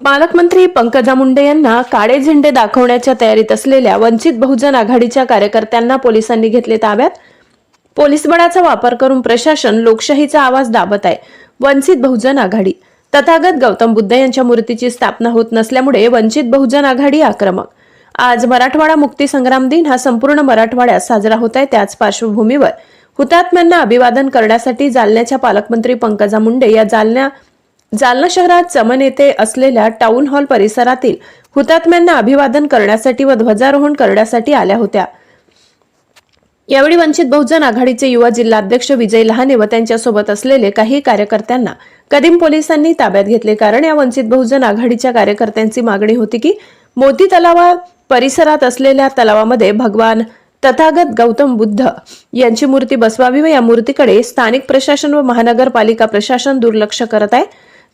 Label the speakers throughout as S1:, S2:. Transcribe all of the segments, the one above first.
S1: पालकमंत्री पंकजा मुंडे यांना काळे झेंडे दाखवण्याच्या तयारीत असलेल्या वंचित बहुजन आघाडीच्या कार्यकर्त्यांना पोलिसांनी घेतले ताब्यात. पोलीस बळाचा वापर करून प्रशासन लोकशाहीचा आवाज दाबत आहे. वंचित बहुजन आघाडी. तथागत गौतम बुद्ध यांच्या मूर्तीची स्थापना होत नसल्यामुळे वंचित बहुजन आघाडी आक्रमक. आज मराठवाडा मुक्ती संग्राम दिन हा संपूर्ण मराठवाड्यात साजरा होत आहे. त्याच पार्श्वभूमीवर हुतात्म्यांना अभिवादन करण्यासाठी जालन्याच्या पालकमंत्री पंकजा मुंडे या जालन्या जालना शहरात चमन येथे असलेल्या टाउन हॉल परिसरातील हुतात्म्यांना अभिवादन करण्यासाठी व ध्वजारोहण करण्यासाठी आल्या होत्या. यावेळी वंचित बहुजन आघाडीचे युवा जिल्हाध्यक्ष विजय लहाने व त्यांच्यासोबत असलेले काही कार्यकर्त्यांना कदीम पोलिसांनी ताब्यात घेतले. कारण या वंचित बहुजन आघाडीच्या कार्यकर्त्यांची मागणी होती की मोती तलावा परिसरात असलेल्या तलावामध्ये भगवान तथागत गौतम बुद्ध यांची मूर्ती बसवावी व या मूर्तीकडे स्थानिक प्रशासन व महानगरपालिका प्रशासन दुर्लक्ष करत आहे.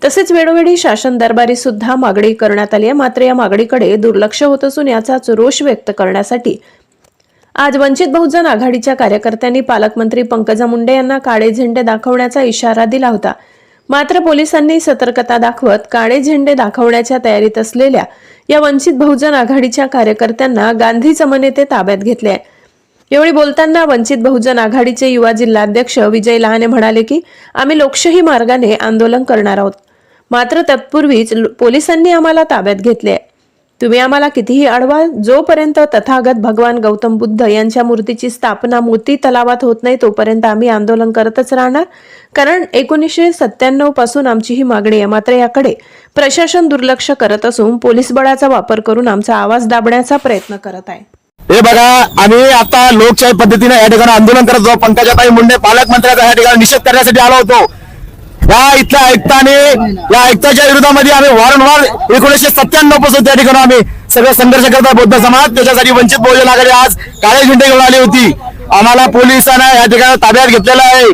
S1: तसेच वेळोवेळी शासन दरबारी सुद्धा मागणी करण्यात आली आहे. मात्र या मागणीकडे दुर्लक्ष होत असून याचाच रोष व्यक्त करण्यासाठी आज वंचित बहुजन आघाडीच्या कार्यकर्त्यांनी पालकमंत्री पंकजा मुंडे यांना काळे झेंडे दाखवण्याचा इशारा दिला होता. मात्र पोलिसांनी सतर्कता दाखवत काळे झेंडे दाखवण्याच्या तयारीत असलेल्या या वंचित बहुजन आघाडीच्या कार्यकर्त्यांना गांधी चमन ताब्यात घेतले आहे. यावेळी बोलताना वंचित बहुजन आघाडीचे युवा जिल्हाध्यक्ष विजय लहाने म्हणाले की आम्ही लोकशाही मार्गाने आंदोलन करणार आहोत. मात्र तत्पूर्वीच पोलिसांनी आम्हाला ताब्यात घेतले. आहे तुम्ही आम्हाला कितीही अडवा जोपर्यंत तथागत भगवान गौतम बुद्ध यांच्या मूर्तीची स्थापना मोती तलावात होत नाही तोपर्यंत आम्ही आंदोलन करतच राहणार. कारण एकोणीसशे सत्त्याण्णवपासून आमची ही मागणी आहे. मात्र याकडे प्रशासन दुर्लक्ष करत असून पोलीस बळाचा वापर करून आमचा आवाज दाबण्याचा प्रयत्न करत आहे.
S2: हे बघा आम्ही आता लोकशाही पद्धतीने या ठिकाणी आंदोलन करत होतो पंकजाताई मुंडे पालकमंत्र्याचा या ठिकाणी निषेध करण्यासाठी आलो होतो. या इथल्या आयुक्ताने या आयुक्ताच्या विरोधामध्ये आम्ही वारंवार एकोणीसशे सत्त्याण्णवपासून त्या ठिकाणी आम्ही सगळे संघर्ष करत आहे बौद्ध समाज त्याच्यासाठी वंचित बहुजन आघाडी आज काळे झेंडे घेऊन आली होती. आम्हाला पोलिसांना या ठिकाणी ताब्यात घेतलेला आहे.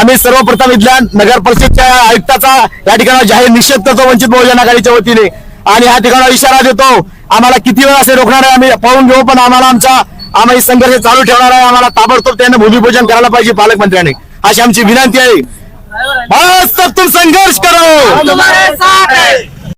S2: आम्ही सर्वप्रथम इथल्या नगर परिषदच्या आयुक्ताचा या ठिकाणी जाहीर निषेध करतो वंचित बहुजन आघाडीच्या वतीने. आणि या ठिकाणी इशारा देतो. आम्हाला किती वेळ असे रोखणार आहे आम्ही पाहून घेऊ पण आम्हाला आमचा आम्ही संघर्ष चालू ठेवणार आहे. आम्हाला ताबडतोब त्यांना भूमिपूजन करायला पाहिजे पालकमंत्र्यांनी. अशी आमची विनंती आहे. बस तर तुम संघर्ष करो।
S3: तुम्हारे साथ है।